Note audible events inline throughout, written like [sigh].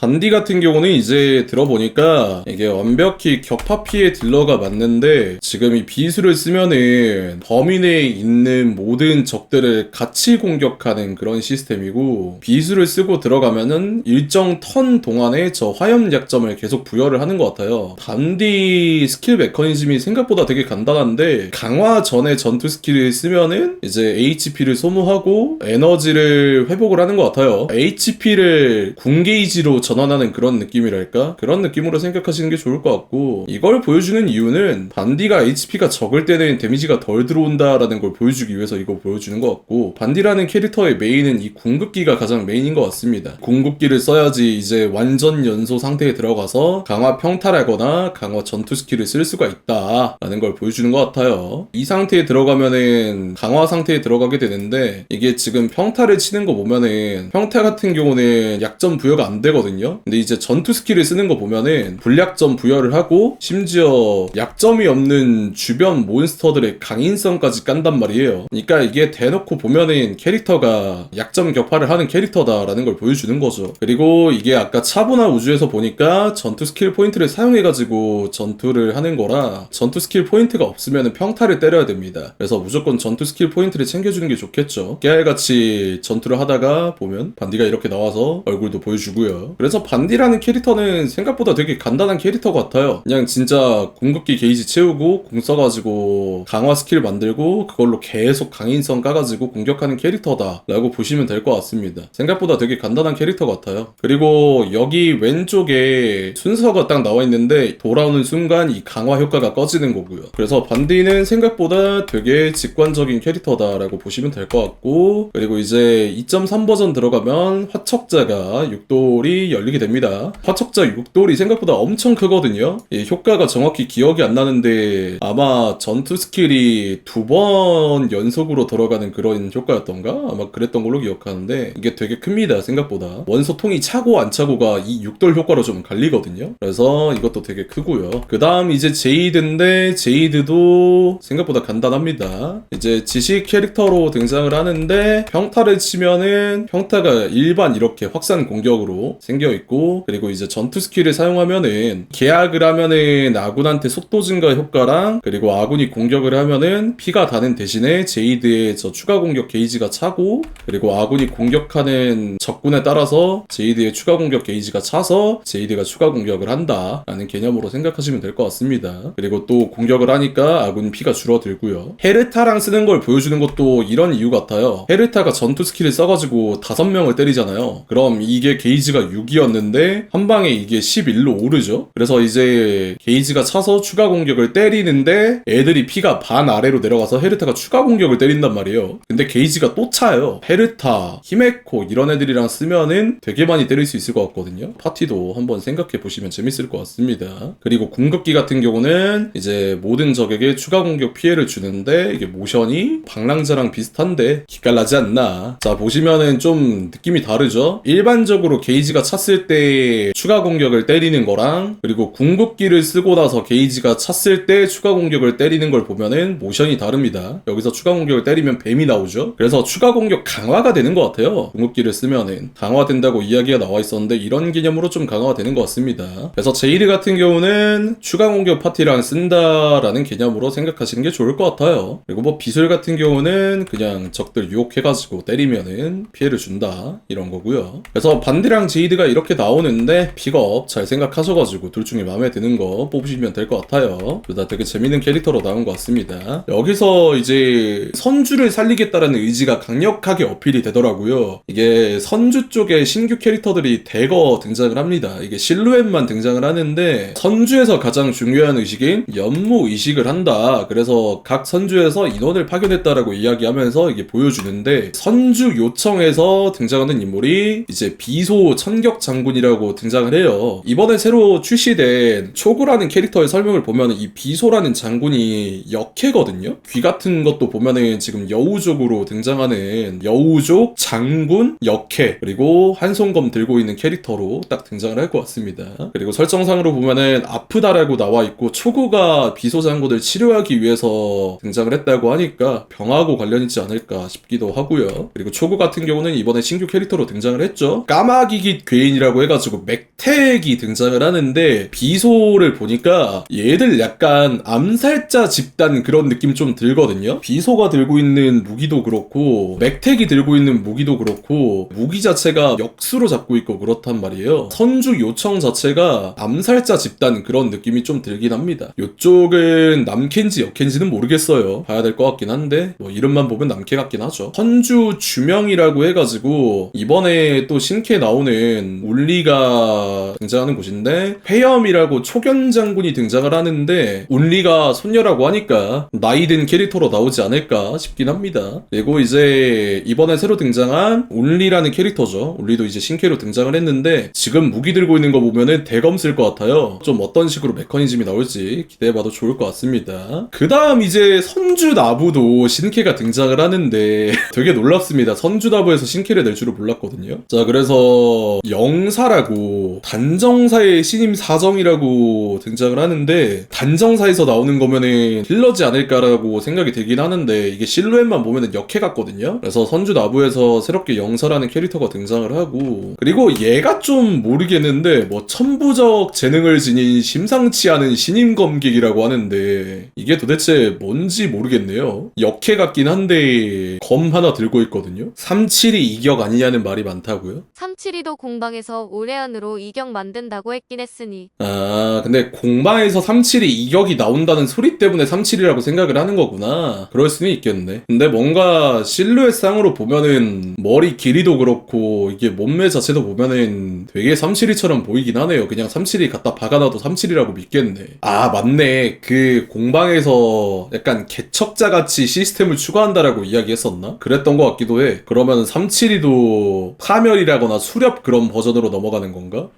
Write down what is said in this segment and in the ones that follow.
반디 같은 경우는 이제 들어보니까 이게 완벽히 격파 피해 딜러가 맞는데 지금 이 비수를 쓰면은 범위 내에 있는 모든 적들을 같이 공격하는 그런 시스템이고 비수를 쓰고 들어가면은 일정 턴 동안에 저 화염 약점을 계속 부여를 하는 것 같아요. 반디 스킬 메커니즘이 생각보다 되게 간단한데 강화 전에 전투 스킬을 쓰면은 이제 HP를 소모하고 에너지를 회복을 하는 것 같아요. HP를 궁게이지로 전환하는 그런 느낌이랄까? 그런 느낌으로 생각하시는 게 좋을 것 같고 이걸 보여주는 이유는 반디가 HP가 적을 때는 데미지가 덜 들어온다라는 걸 보여주기 위해서 이거 보여주는 것 같고 반디라는 캐릭터의 메인은 이 궁극기가 가장 메인인 것 같습니다. 궁극기를 써야지 이제 완전 연소 상태에 들어가서 강화 평탈하거나 강화 전투 스킬을 쓸 수가 있다라는 걸 보여주는 것 같아요. 이 상태에 들어가면은 강화 상태에 들어가게 되는데 이게 지금 평타를 치는 거 보면은 평타 같은 경우는 약점 부여가 안 되거든요. 근데 이제 전투 스킬을 쓰는 거 보면은 불약점 부여를 하고 심지어 약점이 없는 주변 몬스터들의 강인성까지 깐단 말이에요. 그러니까 이게 대놓고 보면은 캐릭터가 약점 격파를 하는 캐릭터다라는 걸 보여주는 거죠. 그리고 이게 아까 차분한 우주에서 보니까 전투 스킬 포인트를 사용해가지고 전투를 하는 거라 전투 스킬 포인트가 없으면 평타를 때려야 됩니다. 그래서 무조건 전투 스킬 포인트를 챙겨주는 게 좋겠죠. 깨알같이 전투를 하다가 보면 반디가 이렇게 나와서 얼굴도 보여주고요. 그래서 반디라는 캐릭터는 생각보다 되게 간단한 캐릭터 같아요. 그냥 진짜 궁극기 게이지 채우고 궁 써가지고 강화 스킬 만들고 그걸로 계속 강인성 까가지고 공격하는 캐릭터다라고 보시면 될 것 같습니다. 생각보다 되게 간단한 캐릭터 같아요. 그리고 여기 왼쪽에 순서가 딱 나와 있는데 돌아오는 순간 이 강화 효과가 꺼지는 거고요. 그래서 반디는 생각보다 되게 직관적인 캐릭터다라고 보시면 될 것 같고 그리고 이제 2.3 버전 들어가면 화척자가 육돌이 열리게 됩니다. 화척자 육돌이 생각보다 엄청 크거든요. 이 효과가 정확히 기억이 안 나는데 아마 전투 스킬이 두 번 연속으로 들어가는 그런 효과였던가? 아마 그랬던 걸로 기억하는데 이게 되게 큽니다. 생각보다. 원소 통이 차고 안 차고가 이 육돌 효과로 좀 갈리거든요. 그래서 이것도 되게 크고요. 그 다음 이제 제이드인데 제이드도 생각보다 간단합니다. 이제 지식 캐릭터로 등장을 하는데 평타를 치면은 평타가 일반 이렇게 확산 공격으로 생겨 있고 그리고 이제 전투 스킬을 사용하면은 계약을 하면은 아군한테 속도 증가 효과랑 그리고 아군이 공격을 하면은 피가 다는 대신에 제이드의 저 추가 공격 게이지가 차고 그리고 아군이 공격하는 적군에 따라서 제이드의 추가 공격 게이지가 차서 제이드가 추가 공격을 한다라는 개념으로 생각하시면 될 것 같습니다. 그리고 또 공격을 하니까 아군 피가 줄어들고요. 헤르타랑 쓰는 걸 보여주는 것도 이런 이유 같아요. 헤르타가 전투 스킬을 써가지고 다섯 명을 때리잖아요. 그럼 이게 게이지가 6이 었는데 한 방에 이게 11로 오르죠. 그래서 이제 게이지가 차서 추가 공격을 때리는데 애들이 피가 반 아래로 내려가서 헤르타가 추가 공격을 때린단 말이에요. 근데 게이지가 또 차요. 헤르타, 히메코 이런 애들이랑 쓰면은 되게 많이 때릴 수 있을 것 같거든요. 파티도 한번 생각해 보시면 재밌을 것 같습니다. 그리고 궁극기 같은 경우는 이제 모든 적에게 추가 공격 피해를 주는데 이게 모션이 방랑자랑 비슷한데 기깔나지 않나. 자 보시면은 좀 느낌이 다르죠. 일반적으로 게이지가 찼을 때 추가 공격을 때리는 거랑 그리고 궁극기를 쓰고 나서 게이지가 찼을 때 추가 공격을 때리는 걸 보면은 모션이 다릅니다. 여기서 추가 공격을 때리면 뱀이 나오죠. 그래서 추가 공격 강화가 되는 것 같아요. 궁극기를 쓰면은 강화된다고 이야기가 나와 있었는데 이런 개념으로 좀 강화가 되는 것 같습니다. 그래서 제이드 같은 경우는 추가 공격 파티랑 쓴다라는 개념으로 생각하시는 게 좋을 것 같아요. 그리고 뭐 비술 같은 경우는 그냥 적들 유혹해가지고 때리면은 피해를 준다 이런 거고요. 그래서 반디랑 제이드가 이 렇게 나오는데 픽업 잘 생각하셔가지고 둘 중에 마음에 드는 거 뽑으시면 될 것 같아요. 그러다 되게 재밌는 캐릭터로 나온 것 같습니다. 여기서 이제 선주를 살리겠다라는 의지가 강력하게 어필이 되더라고요. 이게 선주 쪽에 신규 캐릭터들이 대거 등장을 합니다. 이게 실루엣만 등장을 하는데 선주에서 가장 중요한 의식인 연무 의식을 한다. 그래서 각 선주에서 인원을 파견했다라고 이야기하면서 이게 보여주는데 선주 요청에서 등장하는 인물이 이제 비소 천격 장군이라고 등장을 해요. 이번에 새로 출시된 초구라는 캐릭터의 설명을 보면 이 비소라는 장군이 역해거든요. 귀 같은 것도 보면은 지금 여우족으로 등장하는 여우족 장군 역해 그리고 한 손검 들고 있는 캐릭터로 딱 등장을 할 것 같습니다. 그리고 설정상으로 보면은 아프다라고 나와 있고 초구가 비소 장군을 치료하기 위해서 등장을 했다고 하니까 병하고 관련 있지 않을까 싶기도 하고요. 그리고 초구 같은 경우는 이번에 신규 캐릭터로 등장을 했죠. 까마귀깃 괴인 메인이라고 해가지고 맥택이 등장을 하는데 비소를 보니까 얘들 약간 암살자 집단 그런 느낌 좀 들거든요. 비소가 들고 있는 무기도 그렇고 맥택이 들고 있는 무기도 그렇고 무기 자체가 역수로 잡고 있고 그렇단 말이에요. 선주 요청 자체가 암살자 집단 그런 느낌이 좀 들긴 합니다. 요쪽은 남캔지 여캔지는 모르겠어요. 봐야 될 것 같긴 한데 뭐 이름만 보면 남캐 같긴 하죠. 선주 주명이라고 해가지고 이번에 또 신캐 나오는 울리가 등장하는 곳인데 폐염이라고 초견 장군이 등장을 하는데 울리가 손녀라고 하니까 나이 든 캐릭터로 나오지 않을까 싶긴 합니다. 그리고 이제 이번에 새로 등장한 울리라는 캐릭터죠. 울리도 이제 신캐로 등장을 했는데 지금 무기 들고 있는 거 보면은 대검 쓸 것 같아요. 좀 어떤 식으로 메커니즘이 나올지 기대해봐도 좋을 것 같습니다. 그 다음 이제 선주 나부도 신캐가 등장을 하는데 [laughs] 되게 놀랍습니다. 선주 나부에서 신캐를 낼 줄은 몰랐거든요. 자 그래서 영 사라고 단정사의 신임 사정이라고 등장을 하는데 단정사에서 나오는 거면은 힐러지 않을까라고 생각이 들긴 하는데 이게 실루엣만 보면은 역해 같거든요. 그래서 선주 나부에서 새롭게 영사라는 캐릭터가 등장을 하고 그리고 얘가 좀 모르겠는데 뭐 천부적 재능을 지닌 심상치 않은 신임 검객이라고 하는데 이게 도대체 뭔지 모르겠네요. 역해 같긴 한데 검 하나 들고 있거든요. 372 이격 아니냐는 말이 많다고요? 372도 공방에 서 올해 안으로 이격 만든다고 했긴 했으니 아, 근데 공방에서 372 이격이 나온다는 소리 때문에 37이라고 생각을 하는 거구나. 그럴 수는 있겠네. 근데 뭔가 실루엣 상으로 보면은 머리 길이도 그렇고 이게 몸매 자체도 보면은 되게 372처럼 보이긴 하네요. 그냥 372 갖다 박아놔도 37이라고 믿겠네. 아, 맞네. 그 공방에서 약간 개척자 같이 시스템을 추가한다라고 이야기했었나? 그랬던 것 같기도 해. 그러면 372도 파멸이라거나 수렵 그런 버전 으로 넘어가는 건가?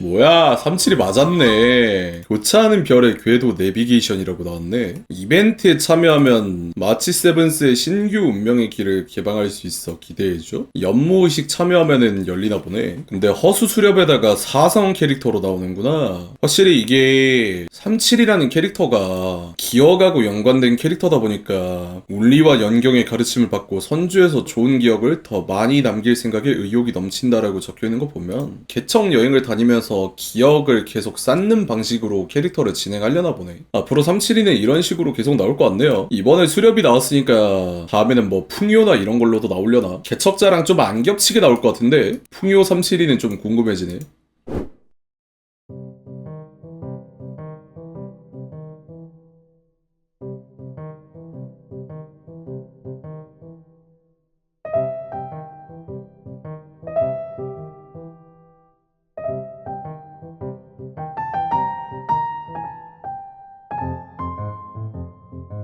뭐야 37이 맞았네. 교차하는 별의 궤도 내비게이션이라고 나왔네. 이벤트에 참여하면 마치 세븐스의 신규 운명의 길을 개방할 수 있어 기대해줘? 연모의식 참여하면은 열리나 보네. 근데 허수 수렵에다가 사성 캐릭터로 나오는구나. 확실히 이게 37이라는 캐릭터가 기억하고 연관된 캐릭터다 보니까 울리와 연경의 가르침을 받고 선주에서 좋은 기억을 더 많이 남길 생각에 의욕이 넘친다라고 적혀있는 거 보면 개척 여행을 다니면서 기억을 계속 쌓는 방식으로 캐릭터를 진행하려나 보네. 앞으로 37이는 이런 식으로 계속 나올 것 같네요. 이번에 수렵이 나왔으니까 다음에는 뭐 풍요나 이런 걸로도 나오려나? 개척자랑 좀 안 겹치게 나올 것 같은데? 풍요 37이는 좀 궁금해지네